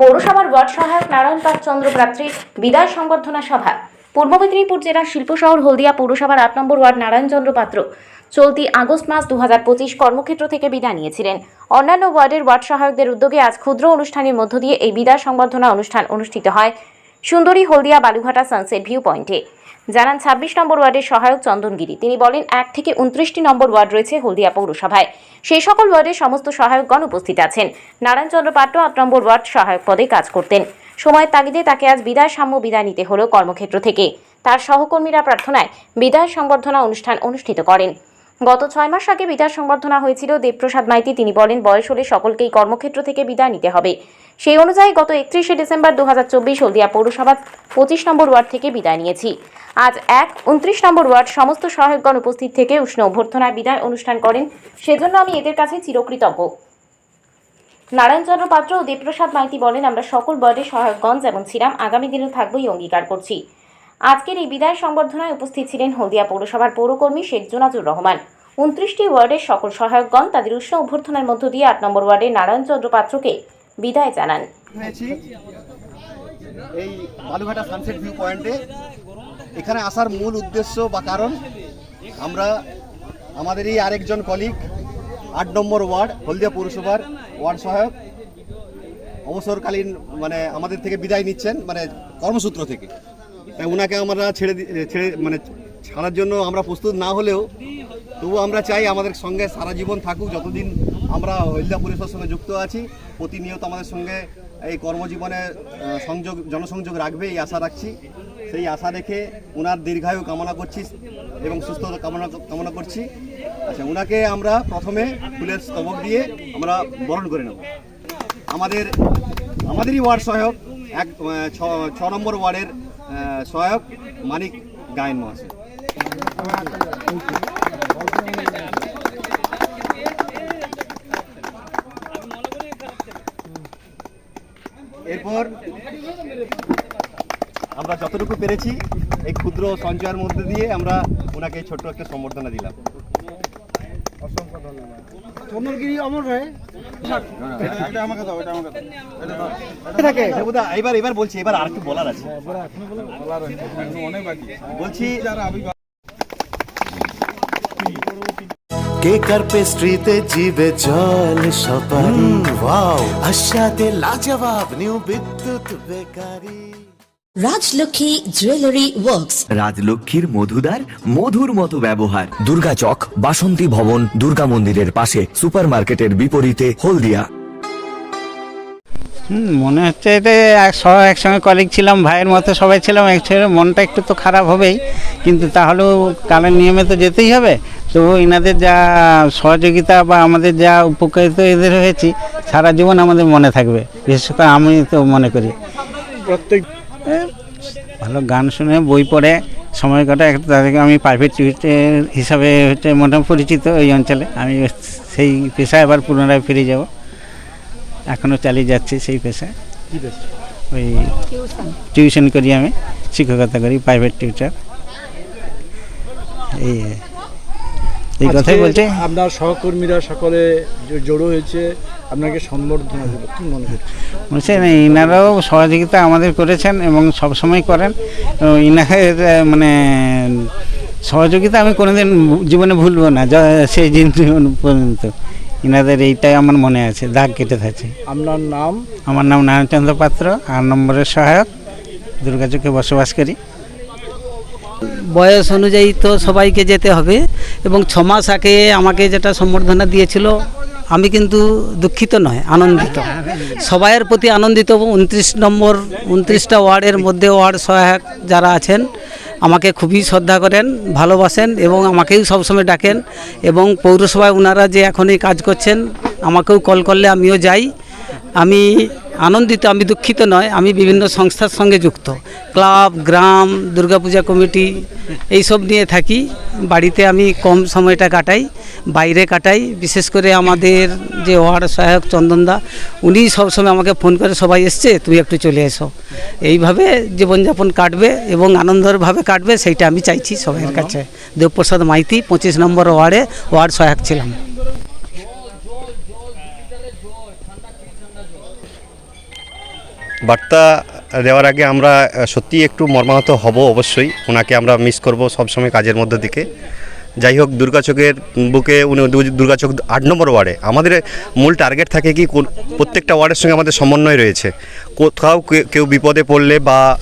পৌরসভার ওয়ার্ড সহায়ক নারায়ণ পাঠ চন্দ্র প্রাত্রীর বিদায় সংবর্ধনা সভা। পূর্ব মেদিনীপুর জেলার শিল্প শহর হলদিয়া পৌরসভার আট নম্বর ওয়ার্ড নারায়ণচন্দ্র পাত্র চলতি আগস্ট মাস দু কর্মক্ষেত্র থেকে বিদায় নিয়েছিলেন। অন্যান্য ওয়ার্ডের ওয়ার্ড সহায়কদের উদ্যোগে আজ ক্ষুদ্র অনুষ্ঠানের মধ্য দিয়ে এই বিদায় সংবর্ধনা অনুষ্ঠান অনুষ্ঠিত হয়। সুন্দরী হলদিয়া বালুঘাটা সানসেট ভিউ পয়েন্টে। জানান ছাব্বিশ নম্বর ওয়ার্ডের সহায়ক চন্দনগিরি। তিনি বলেন, এক থেকে উনত্রিশটি নম্বর ওয়ার্ড রয়েছে হলদিয়া পৌরসভায়। সেই সকল ওয়ার্ডের সমস্ত সহায়কগণ উপস্থিত আছেন। নারায়ণচন্দ্র পাত্র আট নম্বর ওয়ার্ড সহায়ক পদে কাজ করতেন। সময়ের তাগিদে তাকে আজ বিদায় সাম্য বিদায় নিতে হলো কর্মক্ষেত্র থেকে। তার সহকর্মীরা প্রার্থনায় বিদায় সংবর্ধনা অনুষ্ঠান অনুষ্ঠিত করেন। গত ছয় মাস আগে বিদায় সংবর্ধনা হয়েছিল। দেবপ্রসাদ মাইতি, তিনি বলেন, বয়স হলে সকলকেই কর্মক্ষেত্র থেকে বিদায় নিতে হবে। সেই অনুযায়ী গত একত্রিশে ডিসেম্বর দু হাজার চব্বিশ হলদিয়া পৌরসভা পঁচিশ নম্বর ওয়ার্ড থেকে বিদায় নিয়েছি। আজ এক উনত্রিশ নম্বর ওয়ার্ড সমস্ত সহায়কগণ উপস্থিত থেকে উষ্ণ অভ্যর্থনায় বিদায় অনুষ্ঠান করেন। সেজন্য আমি এদের কাছে চিরকৃতজ্ঞ। নারায়ণচন্দ্র পাত্র ও দেবপ্রসাদ মাইতি বলেন, আমরা সকল ওয়ার্ডের সহায়কগণ যেমন ছিলাম, আগামী দিনেও থাকবই অঙ্গীকার করছি। আজকের এই বিদায় সংবর্ধনায় উপস্থিত ছিলেন হলদিয়া পৌরসভার পৌরকর্মী শেখ জোনাজুর রহমান। উনত্রিশটি ওয়ার্ডের সকল সহায়কগণ তাদের উষ্ণ অভ্যর্থনার মধ্য দিয়ে আট নম্বর ওয়ার্ডের নারায়ণচন্দ্র পাত্রকে বিদায় জানান। এই বালুঘাটা সানসেট ভিউ পয়েন্টে এখানে আসার মূল উদ্দেশ্য বা কারণ আমরা, আমাদের এই আরেকজন কলিগ আট নম্বর ওয়ার্ড, হলদিয়া পৌরসভার ওয়ার্ড সহায়ক, অবসরকালীন মানে আমাদের থেকে বিদায় নিচ্ছেন মানে কর্মসূত্র থেকে। তাই ওনাকে আমরা ছেড়ে ছেড়ে মানে ছাড়ার জন্য আমরা প্রস্তুত না হলেও তবু আমরা চাই আমাদের সঙ্গে সারা জীবন থাকুক, যতদিন আমরা হলদিয়া পরিষদের সঙ্গে যুক্ত আছি, প্রতিনিয়ত আমাদের সঙ্গে এই কর্মজীবনে সংযোগ জনসংযোগ রাখবে এই আশা রাখছি। সেই আশা রেখে ওনার দীর্ঘায়ু কামনা করছি এবং সুস্থতা কামনা কামনা করছি। আচ্ছা ওনাকে আমরা প্রথমে ফুলের স্তবক দিয়ে আমরা বরণ করে নেব। আমাদের আমাদেরই ওয়ার্ড সহায়ক, এক ছ- নম্বর ওয়ার্ডের সহায়ক মানিক গায়ন মহাশয়। এরপর আমরা যতটুকু পেরেছি, এই ক্ষুদ্র সঞ্চয়ের মধ্যে দিয়ে আমরা ওনাকে ছোট্ট একটা সম্বর্ধনা দিলাম। চন্দ্রগিরি অমর রায় এটা আমাকে দাও এটা আমাকে দাও এটা থাকে দেবদা এবার এবার বলছি এবার আর একটু বলার আছে। এবারে এখনও বলে বলার আছে অনেক বাকি বলছি যারা আবির্ভাব কেকার পেস্ট্রিতে জিবে জল সপারি? ওয়াও আশাতে লাজবাব New Bidyut Bakery. Rajlakshmi Jewellery Works রাজলক্ষ্মীর মধুদার মধুর মতো ব্যবহার। দুর্গা চক বাসন্তী ভবন দুর্গা মন্দিরের পাশে সুপারমার্কেটের বিপরীতে হলদিয়া। হুম, মনে হচ্ছে এটা এক সবাই একসঙ্গে কলিগ ছিলাম ভাইয়ের মতো সবাই ছিলাম একসঙ্গে মনটা একটু তো খারাপ হবেই। কিন্তু তাহলেও কালের নিয়মে তো যেতেই হবে। তো এনাদের যা সহযোগিতা বা আমাদের যা উপকারিত এদের হয়েছি সারা জীবন আমাদের মনে থাকবে। বিশেষ করে আমি তো মনে করি। প্রত্যেক ভালো গান শুনে বই পড়ে সময় কাটা একটা তাদেরকে আমি প্রাইভেট টিউটার হিসাবে হচ্ছে মোটামুটি পরিচিত এই অঞ্চলে। আমি সেই পেশায় আবার পুনরায় ফিরে যাব। এখনও চালিয়ে যাচ্ছি সেই পেশায়। ওই টিউশন। করি আমি শিক্ষকতা করি প্রাইভেট টিউটার এই এই কথাই বলছে। আপনার সহকর্মীরা সকলে জড়ো হয়েছে। আপনাকে সম্বর্ধনা দেবো কি মনে করছে বলছেন ইনারাও সহযোগিতা আমাদের করেছেন এবং সবসময় করেন। এবং ইনাদের মানে সহযোগিতা আমি কোনোদিন জীবনে ভুলবো না সেই দিন জীবন পর্যন্ত। ইনাদের এইটাই আমার মনে আছে দাগ কেটে থাকছে। আপনার নাম? আমার নাম নারায়ণচন্দ্র পাত্র আর নম্বরের সহায়ক দুর্গাচকে বসবাস করি। বয়স অনুযায়ী তো সবাইকে যেতে হবে এবং ছ মাস আগে আমাকে যেটা সম্বর্ধনা দিয়েছিল আমি কিন্তু দুঃখিত নয়, আনন্দিত। সবাইয়ের প্রতি আনন্দিত উনত্রিশ নম্বর, উনত্রিশটা ওয়ার্ডের মধ্যে ওয়ার্ড সহায়ক যারা আছেন, আমাকে খুবই শ্রদ্ধা করেন, ভালোবাসেন এবং আমাকেও সবসময় ডাকেন এবং পৌরসভায় ওনারা যে এখন এই কাজ করছেন, আমাকেও কল করলে আমিও যাই। আমি আনন্দিত আমি দুঃখিত নয় আমি বিভিন্ন সংস্থার সঙ্গে যুক্ত। ক্লাব গ্রাম দুর্গাপূজা কমিটি এইসব নিয়ে থাকি। বাড়িতে আমি কম সময়টা কাটাই বাইরে কাটাই। বিশেষ করে আমাদের যে ওয়ার্ড সহায়ক চন্দনদা উনি সবসময় আমাকে ফোন করে সবাই এসছে তুমি একটু চলে এসো। এইভাবে জীবনযাপন কাটবে এবং আনন্দভাবে কাটবে সেইটা আমি চাইছি সবাইয়ের কাছে। দেবপ্রসাদ মাইতি পঁচিশ নম্বর ওয়ার্ডে ওয়ার্ড সহায়ক ছিলাম। বার্তা দেওয়ার আগে আমরা সত্যি একটু মর্মাহত হব অবশ্যই। ওনাকে আমরা মিস করব সবসময় কাজের মধ্যে দিকে। যাই হোক দুর্গাচকের বুকে উনি দুর্গাচক আট নম্বর ওয়ার্ডে। আমাদের মূল টার্গেট থাকে কি প্রত্যেকটা ওয়ার্ডের সঙ্গে আমাদের সমন্বয় রয়েছে। কোথাও কেউ বিপদে পড়লে বা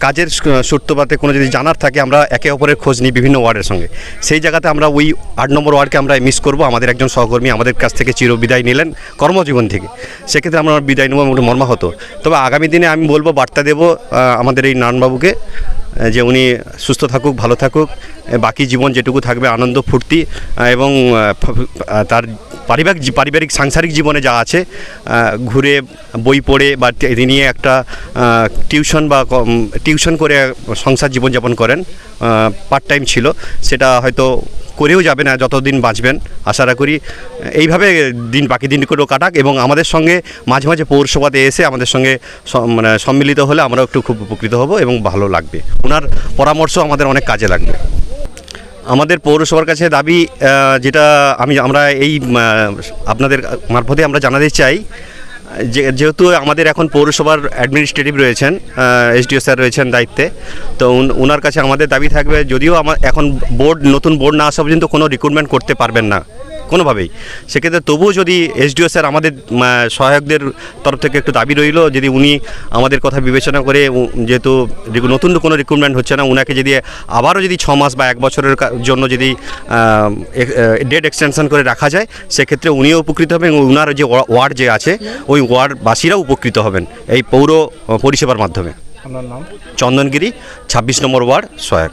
কাজের সূত্রপাতে কোনো যদি জানার থাকে আমরা একে অপরের খোঁজ নিই বিভিন্ন ওয়ার্ডের সঙ্গে। সেই জায়গাতে আমরা ওই আট নম্বর ওয়ার্ডকে আমরা মিস করব। আমাদের একজন সহকর্মী আমাদের কাছ থেকে চির বিদায় নিলেন কর্মজীবন থেকে। সেক্ষেত্রে আমরা বিদায় নেব মর্মাহত। তবে আগামী দিনে আমি বলব বার্তা দেব আমাদের এই আহ, যে উনি সুস্থ থাকুক, ভালো থাকুক বাকি জীবন যেটুকু থাকবে, আনন্দ, ফুর্তি এবং তার পারিবারিক পারিবারিক সাংসারিক জীবনে যা আছে ঘুরে, বই পড়ে বা তিনি একটা টিউশন বা টিউশন করে সংসার জীবনযাপন করেন পার্ট টাইম ছিল, সেটা হয়তো করেও যাবে না, যতদিন বাঁচবেন। আশা করি এইভাবে দিন বাকি দিনগুলো কাটাক এবং আমাদের সঙ্গে মাঝে মাঝে পৌরসভাতে এসে আমাদের সঙ্গে মানে সম্মিলিত হলে আমরাও একটু খুব উপকৃত হব এবং ভালো লাগবে। ওনার পরামর্শ আমাদের অনেক কাজে লাগবে। আমাদের পৌরসভার কাছে দাবি যেটা আমি, আমরা এই আপনাদের মারফতে আমরা জানাতে চাই যেহেতু আমাদের এখন পৌরসভার অ্যাডমিনিস্ট্রেটিভ রয়েছেন এসডিও স্যার রয়েছেন দায়িত্বে, তো ওনার কাছে আমাদের দাবি থাকবে, যদিও আমার এখন বোর্ড নতুন বোর্ড না আসা পর্যন্ত কোনো রিক্রুটমেন্ট করতে পারবেন না। কোনোভাবেই। সেক্ষেত্রে তবুও যদি এসডিও স্যার আমাদের সহায়কদের তরফ থেকে একটু দাবি রইল যদি উনি আমাদের কথা বিবেচনা করে যেহেতু নতুন কোনো রিক্রুটমেন্ট হচ্ছে না ওনাকে যদি আবারও যদি ছ মাস বা এক বছরের জন্য যদি ডেট এক্সটেনশন করে রাখা যায় সেক্ষেত্রে উনিও উপকৃত হবেন এবং ওনার যে ওয়ার্ড যে আছে ওই ওয়ার্ডবাসীরাও উপকৃত হবেন এই পৌর পরিষেবার মাধ্যমে। চন্দনগিরি ছাব্বিশ নম্বর ওয়ার্ড সহায়ক।